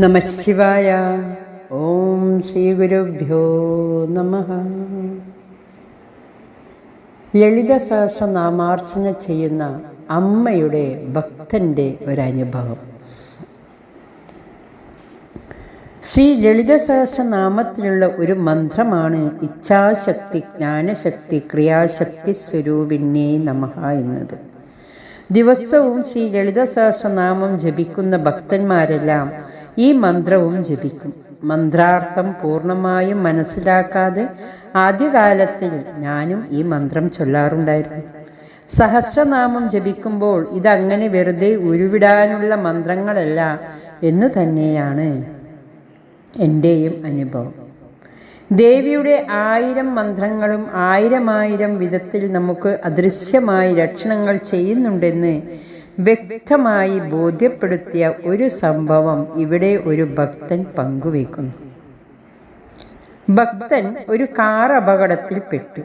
നമശിവായ ഓം ശ്രീ ഗുരുഭ്യോ നമ. ലളിത സഹസ്രനാമാർച്ചന ചെയ്യുന്ന അമ്മയുടെ ഭക്തന്റെ ഒരനുഭവം. ശ്രീ ലളിത സഹസ്രനാമത്തിലുള്ള ഒരു മന്ത്രമാണ് ഇച്ഛാശക്തി ജ്ഞാനശക്തി ക്രിയാശക്തി സ്വരൂപിന്നെ നമഃ എന്നത്. ദിവസവും ശ്രീ ലളിത സഹസ്രനാമം ജപിക്കുന്ന ഭക്തന്മാരെല്ലാം ഈ മന്ത്രവും ജപിക്കും. മന്ത്രാർത്ഥം പൂർണമായും മനസ്സിലാക്കാതെ ആദ്യകാലത്തിൽ ഞാനും ഈ മന്ത്രം ചൊല്ലാറുണ്ടായിരുന്നു. സഹസ്രനാമം ജപിക്കുമ്പോൾ ഇതങ്ങനെ വെറുതെ ഉരുവിടാനുള്ള മന്ത്രങ്ങളല്ല എന്ന് തന്നെയാണ് എന്റെയും അനുഭവം. ദേവിയുടെ ആയിരം മന്ത്രങ്ങളും ആയിരമായിരം വിധത്തിൽ നമുക്ക് അദൃശ്യമായി ലക്ഷണങ്ങൾ ചെയ്യുന്നുണ്ടെന്ന് വ്യക്തമായി ബോധ്യപ്പെടുത്തിയ ഒരു സംഭവം ഇവിടെ ഒരു ഭക്തൻ പങ്കുവെക്കുന്നു ഭക്തൻ ഒരു കാർ അപകടത്തിൽ പെട്ടു.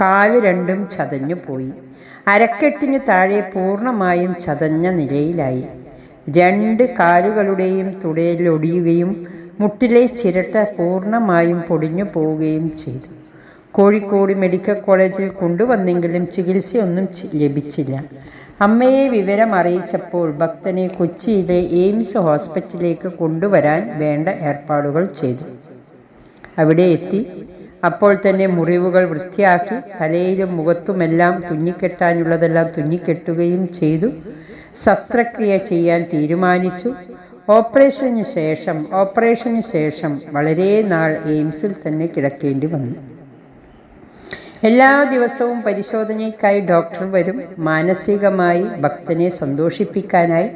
കാൽ രണ്ടും ചതഞ്ഞു പോയി. അരക്കെട്ടിനു താഴെ പൂർണമായും ചതഞ്ഞ നിലയിലായി. രണ്ട് കാലുകളുടെയും തുടയിലൊടിയുകയും മുട്ടിലെ ചിരട്ട പൂർണമായും പൊടിഞ്ഞു പോവുകയും ചെയ്തു. കോഴിക്കോട് മെഡിക്കൽ കോളേജിൽ കൊണ്ടുവന്നെങ്കിലും ചികിത്സയൊന്നും ലഭിച്ചില്ല. അമ്മയെ വിവരം അറിയിച്ചപ്പോൾ ഭക്തനെ കൊച്ചിയിലെ എയിംസ് ഹോസ്പിറ്റലിലേക്ക് കൊണ്ടുവരാൻ വേണ്ട ഏർപ്പാടുകൾ ചെയ്തു. അവിടെ എത്തി. അപ്പോൾ തന്നെ മുറിവുകൾ വൃത്തിയാക്കി തലയിലും മുഖത്തുമെല്ലാം തുന്നിക്കെട്ടാനുള്ളതെല്ലാം തുന്നിക്കെട്ടുകയും ചെയ്തു. ശസ്ത്രക്രിയ ചെയ്യാൻ തീരുമാനിച്ചു. ഓപ്പറേഷന് ശേഷം ഓപ്പറേഷന് ശേഷം വളരെ നാൾ എയിംസിൽ തന്നെ കിടക്കേണ്ടി വന്നു. എല്ലാ ദിവസവും പരിശോധനയ്ക്കായി ഡോക്ടർ വരും. മാനസികമായി ഭക്തനെ സന്തോഷിപ്പിക്കാനായി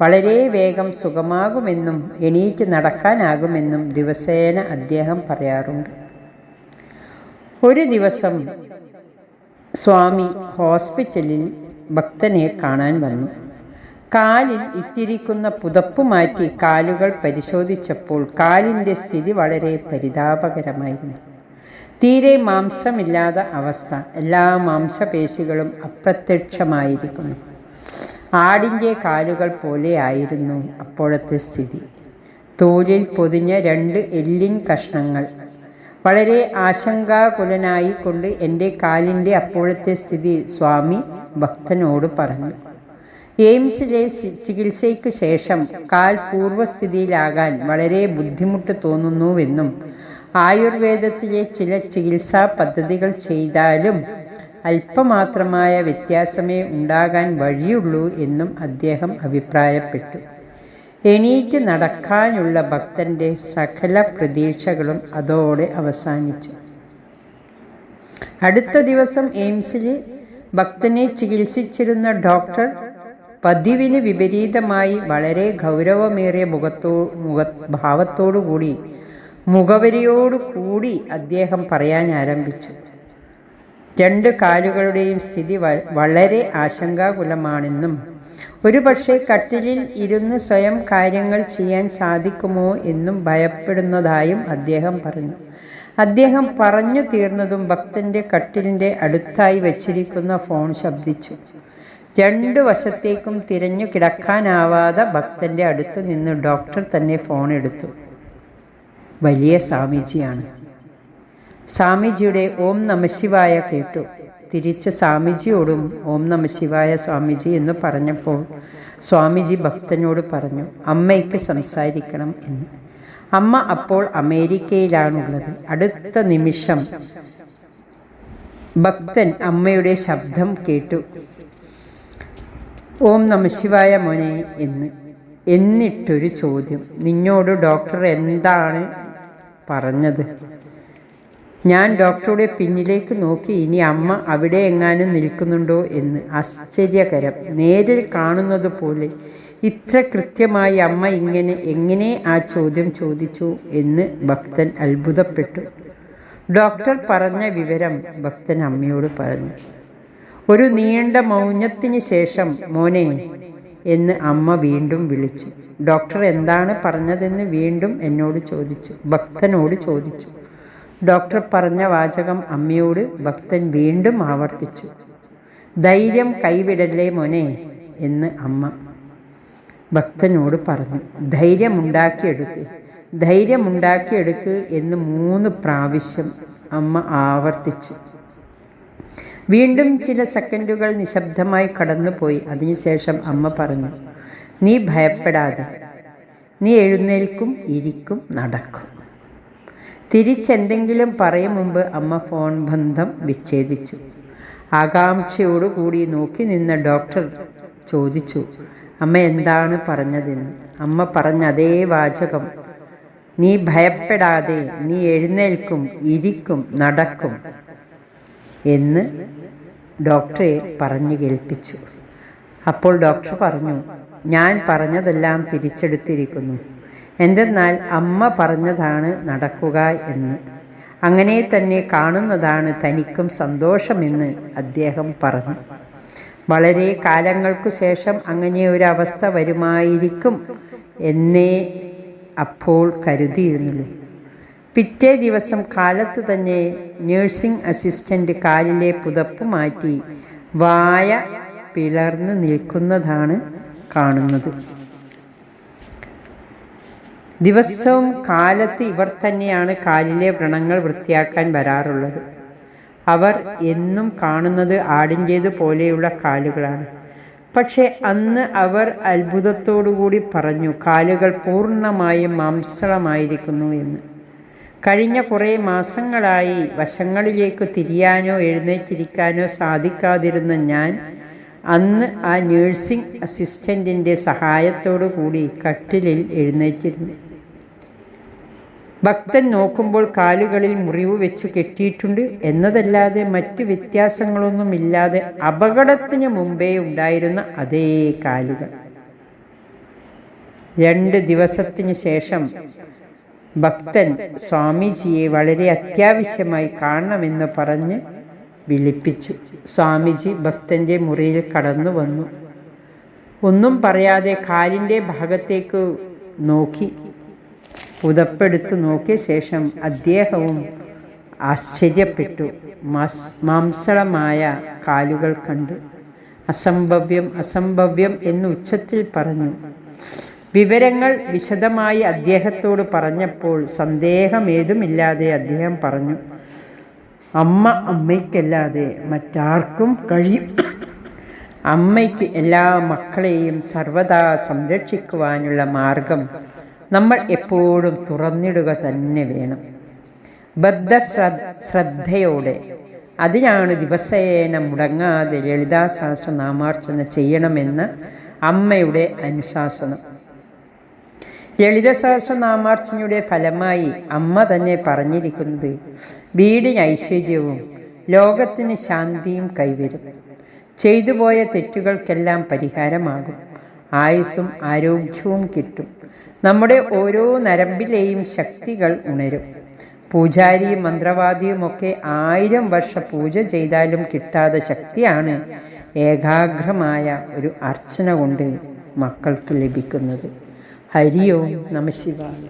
വളരെ വേഗം സുഖമാകുമെന്നും എണീറ്റ് നടക്കാനാകുമെന്നും ദിവസേന അദ്ദേഹം പറയാറുണ്ട്. ഒരു ദിവസം സ്വാമി ഹോസ്പിറ്റലിൽ ഭക്തനെ കാണാൻ വന്നു. കാലിൽ ഇട്ടിരിക്കുന്ന പുതപ്പ് മാറ്റി കാലുകൾ പരിശോധിച്ചപ്പോൾ കാലിന്റെ സ്ഥിതി വളരെ പരിതാപകരമായിരുന്നു. തീരെ മാംസമില്ലാത്ത അവസ്ഥ. എല്ലാ മാംസപേശികളും അപ്രത്യക്ഷമായിരിക്കുന്നു. ആടിന്റെ കാലുകൾ പോലെയായിരുന്നു അപ്പോഴത്തെ സ്ഥിതി. തോലിൽ പൊതിഞ്ഞ രണ്ട് എല്ലിൻ കഷ്ണങ്ങൾ. വളരെ ആശങ്കാകുലനായി കൊണ്ട് എന്റെ കാലിന്റെ അപ്പോഴത്തെ സ്ഥിതി സ്വാമി ഭക്തനോട് പറഞ്ഞു. എയിംസിലെ ചികിത്സയ്ക്ക് ശേഷം കാൽ പൂർവസ്ഥിതിയിലാകാൻ വളരെ ബുദ്ധിമുട്ട് തോന്നുന്നുവെന്നും ആയുർവേദത്തിലെ ചില ചികിത്സാ പദ്ധതികൾ ചെയ്താലും അല്പമാത്രമായ വ്യത്യാസമേ ഉണ്ടാകാൻ വഴിയുള്ളൂ എന്നും അദ്ദേഹം അഭിപ്രായപ്പെട്ടു. എണീറ്റ് നടക്കാനുള്ള ഭക്തന്റെ സകല പ്രതീക്ഷകളും അതോടെ അവസാനിച്ചു. അടുത്ത ദിവസം എയിംസിൽ ഭക്തനെ ചികിത്സിച്ചിരുന്ന ഡോക്ടർ പതിവിന് വിപരീതമായി വളരെ ഗൗരവമേറിയ മുഖത്തോ മുഖ ഭാവത്തോടുകൂടി മുഖവരിയോടു കൂടി അദ്ദേഹം പറയാൻ ആരംഭിച്ചു. രണ്ട് കാലുകളുടെയും സ്ഥിതി വളരെ ആശങ്കാകുലമാണെന്നും ഒരുപക്ഷെ കട്ടിലിൽ ഇരുന്ന് സ്വയം കാര്യങ്ങൾ ചെയ്യാൻ സാധിക്കുമോ എന്നും ഭയപ്പെടുന്നതായും അദ്ദേഹം പറഞ്ഞു. അദ്ദേഹം പറഞ്ഞു തീർന്നതും ഭക്തന്റെ കട്ടിലിന്റെ അടുത്തായി വച്ചിരിക്കുന്ന ഫോൺ ശബ്ദിച്ചു. രണ്ടു വശത്തേക്കും തിരഞ്ഞു കിടക്കാനാവാതെ ഭക്തന്റെ അടുത്ത് നിന്ന് ഡോക്ടർ തന്നെ ഫോൺ എടുത്തു. വലിയ സ്വാമിജിയാണ്. സ്വാമിജിയുടെ ഓം നമശിവായ കേട്ടു. തിരിച്ച് സ്വാമിജിയോടും ഓം നമശിവായ സ്വാമിജി എന്ന് പറഞ്ഞപ്പോൾ സ്വാമിജി ഭക്തനോട് പറഞ്ഞു അമ്മയ്ക്ക് സംസാരിക്കണം എന്ന്. അമ്മ അപ്പോൾ അമേരിക്കയിലാണുള്ളത്. അടുത്ത നിമിഷം ഭക്തൻ അമ്മയുടെ ശബ്ദം കേട്ടു. ഓം നമശിവായ മോനെ എന്ന്. എന്നിട്ടൊരു ചോദ്യം. നിന്നോട് ഡോക്ടർ എന്താണ് പറഞ്ഞത്. ഞാൻ ഡോക്ടറുടെ പിന്നിലേക്ക് നോക്കി ഇനി അമ്മ അവിടെ എങ്ങാനും നിൽക്കുന്നുണ്ടോ? എന്ന്. ആശ്ചര്യകരം. നേരിൽ കാണുന്നത് പോലെ ഇത്ര കൃത്യമായി അമ്മ ഇങ്ങനെ എങ്ങനെ ആ ചോദ്യം ചോദിച്ചു? എന്ന് ഭക്തൻ അത്ഭുതപ്പെട്ടു. ഡോക്ടർ പറഞ്ഞ വിവരം ഭക്തൻ അമ്മയോട് പറഞ്ഞു. ഒരു നീണ്ട മൗനത്തിന് ശേഷം മോനെ എന്ന് അമ്മ വീണ്ടും വിളിച്ചു. ഡോക്ടർ എന്താണ് പറഞ്ഞതെന്ന് വീണ്ടും എന്നോട് ചോദിച്ചു. ഭക്തനോട് ചോദിച്ചു. ഡോക്ടർ പറഞ്ഞ വാചകം അമ്മയോട് ഭക്തൻ വീണ്ടും ആവർത്തിച്ചു. ധൈര്യം കൈവിടല്ലേ മോനെ എന്ന് അമ്മ ഭക്തനോട് പറഞ്ഞു. ധൈര്യമുണ്ടാക്കിയെടുക്ക്. ധൈര്യമുണ്ടാക്കിയെടുക്ക് എന്ന് മൂന്ന് പ്രാവശ്യം അമ്മ ആവർത്തിച്ചു. വീണ്ടും ചില സെക്കൻഡുകൾ നിശബ്ദമായി കടന്നുപോയി. അതിനുശേഷം അമ്മ പറഞ്ഞു നീ ഭയപ്പെടാതെ നീ എഴുന്നേൽക്കും ഇരിക്കും നടക്കും. തിരിച്ചെന്തെങ്കിലും പറയും മുമ്പ് അമ്മ ഫോൺ ബന്ധം വിച്ഛേദിച്ചു. ആകാംക്ഷയോടുകൂടി നോക്കി നിന്ന ഡോക്ടർ ചോദിച്ചു അമ്മ എന്താണ് പറഞ്ഞതെന്ന്? അമ്മ പറഞ്ഞ അതേ വാചകം നീ ഭയപ്പെടാതെ നീ എഴുന്നേൽക്കും ഇരിക്കും നടക്കും. എന്ന് ഡോക്ടറെ പറഞ്ഞു കേൾപ്പിച്ചു. അപ്പോൾ ഡോക്ടർ പറഞ്ഞു ഞാൻ പറഞ്ഞതെല്ലാം തിരിച്ചെടുത്തിരിക്കുന്നു. എന്തെന്നാൽ അമ്മ പറഞ്ഞതാണ് നടക്കുക എന്ന്. അങ്ങനെ തന്നെ കാണുന്നതാണ് തനിക്കും സന്തോഷമെന്ന് അദ്ദേഹം പറഞ്ഞു. വളരെ കാലങ്ങൾക്കു ശേഷം അങ്ങനെ ഒരു അവസ്ഥ വരുമായിരിക്കും എന്നേ അപ്പോൾ കരുതിയിരുന്നുള്ളൂ. പിറ്റേ ദിവസം കാലത്തു തന്നെ നേഴ്സിംഗ് അസിസ്റ്റന്റ് കാലിലെ പുതപ്പ് മാറ്റി വായ പിളർന്ന് നിൽക്കുന്നതാണ് കാണുന്നത്. ദിവസവും കാലത്ത് ഇവർ തന്നെയാണ് കാലിലെ വ്രണങ്ങൾ വൃത്തിയാക്കാൻ വരാറുള്ളത്. അവർ എന്നും കാണുന്നത് ആടിന്റേത് പോലെയുള്ള കാലുകളാണ്. പക്ഷേ അന്ന് അവർ അത്ഭുതത്തോടുകൂടി പറഞ്ഞു കാലുകൾ പൂർണമായും മാംസളമായിരിക്കുന്നു എന്ന്. കഴിഞ്ഞ കുറേ മാസങ്ങളായി വശങ്ങളിലേക്ക് തിരിയാനോ എഴുന്നേറ്റിരിക്കാനോ സാധിക്കാതിരുന്ന ഞാൻ അന്ന് ആ നേഴ്സിംഗ് അസിസ്റ്റന്റിന്റെ സഹായത്തോടു കൂടി കട്ടിലിൽ എഴുന്നേറ്റിരുന്നു. ഭക്തൻ നോക്കുമ്പോൾ കാലുകളിൽ മുറിവ് വെച്ച് കെട്ടിയിട്ടുണ്ട്. എന്നതല്ലാതെ മറ്റു വ്യത്യാസങ്ങളൊന്നുമില്ലാതെ അപകടത്തിന് മുമ്പേ ഉണ്ടായിരുന്ന അതേ കാലുകൾ. രണ്ട് ദിവസത്തിന് ശേഷം ഭക്തൻ സ്വാമിജിയെ വളരെ അത്യാവശ്യമായി കാണണമെന്ന് പറഞ്ഞ് വിളിപ്പിച്ചു. സ്വാമിജി ഭക്തന്റെ മുറിയിൽ കടന്നു വന്നു. ഒന്നും പറയാതെ കാലിന്റെ ഭാഗത്തേക്ക് നോക്കി. പുതപ്പെടുത്തു നോക്കിയ ശേഷം അദ്ദേഹവും ആശ്ചര്യപ്പെട്ടു. മാംസളമായ കാലുകൾ കണ്ടു. അസംഭവ്യം അസംഭവ്യം എന്ന് ഉച്ചത്തിൽ പറഞ്ഞു. വിവരങ്ങൾ വിശദമായി അദ്ദേഹത്തോട് പറഞ്ഞപ്പോൾ സന്ദേഹമേതുമില്ലാതെ അദ്ദേഹം പറഞ്ഞു അമ്മ അമ്മയ്ക്കല്ലാതെ മറ്റാർക്കും കഴിയും. അമ്മയ്ക്ക് എല്ലാ മക്കളെയും സർവദാ സംരക്ഷിക്കുവാനുള്ള മാർഗം നമ്മൾ എപ്പോഴും തുറന്നിടുക തന്നെ വേണം. ബദ്ധ ശ്രദ്ധയോടെ അതിനാണ് ദിവസേന മുടങ്ങാതെ ലളിതാ സഹസ്രനാമാർച്ചന ചെയ്യണമെന്ന് അമ്മയുടെ അനുശാസനം. ലളിത സഹസ്രനാമാർച്ചനയുടെ ഫലമായി അമ്മ തന്നെ പറഞ്ഞിരിക്കുന്നത് വീടിന് ഐശ്വര്യവും ലോകത്തിന് ശാന്തിയും കൈവരും. ചെയ്തുപോയ തെറ്റുകൾക്കെല്ലാം പരിഹാരമാകും. ആയുസ്സും ആരോഗ്യവും കിട്ടും. നമ്മുടെ ഓരോ നരമ്പിലെയും ശക്തികൾ ഉണരും. പൂജാരിയും മന്ത്രവാദിയുമൊക്കെ ആയിരം വർഷ പൂജ ചെയ്താലും കിട്ടാത്ത ശക്തിയാണ് ഏകാഗ്രമായ ഒരു അർച്ചന കൊണ്ട് മക്കൾക്ക് ലഭിക്കുന്നത്. ഹരി ഓം നമ ശിവായ.